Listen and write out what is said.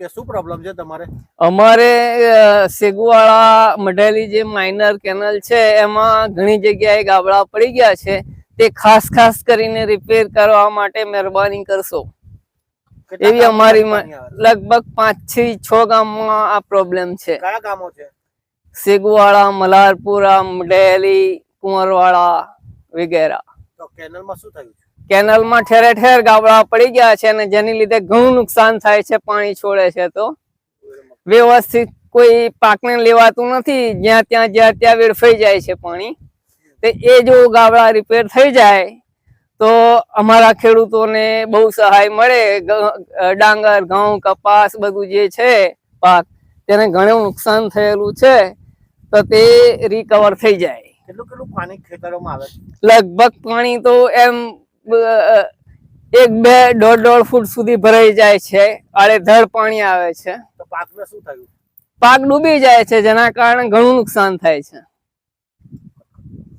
Okay શું problem છે તમારે? અમારે સેગુવાળા મઢેલી જે માઇનર કેનલ છે એમાં ઘણી જગ્યાએ ગાબડા પડી ગયા છે. તે ખાસ ખાસ કરીને રિપેર કરવા માટે મહેરબાની કરશો. એવી અમારી? લગભગ પાંચથી છ ગામમાં આ પ્રોબ્લેમ છે. કયા ગામો છે? સેગુવાળા મલારપુરા મઢેલી કુંવરવાળા વગેરે. તો કેનલમાં શું થયું છે? કેનલમાં ઠેરે ઠેર ગાબડા પડી ગયા છે અને જેની લીધે ઘણું નુકસાન થાય છે પાણી છોડે છે તો. વ્યવસ્થિત કોઈ પાકને લેવાતું નથી જ્યાં ત્યાં જ્યાં ત્યાં વેડફાઈ જાય છે પાણી. તે એ જો ગાબડા રિપેર થઈ જાય તો અમારા ખેડૂતોને બહુ સહાય મળે. ડાંગર ઘઉં કપાસ બધું જે છે પાક તેને ઘણું નુકસાન થયેલું છે તો તે રિકવર થઈ જાય. કેટલું કેટલું પાણી ખેતરોમાં આવે લગભગ પાણી તો એમ એક બે દોઢ દોઢ ફૂટ સુધી ભરાઈ જાય છે. આડેધડ પાણી આવે છે. તો પાકને શું થયું? પાક ડૂબી જાય છે જેના કારણે ઘણું નુકસાન થાય છે.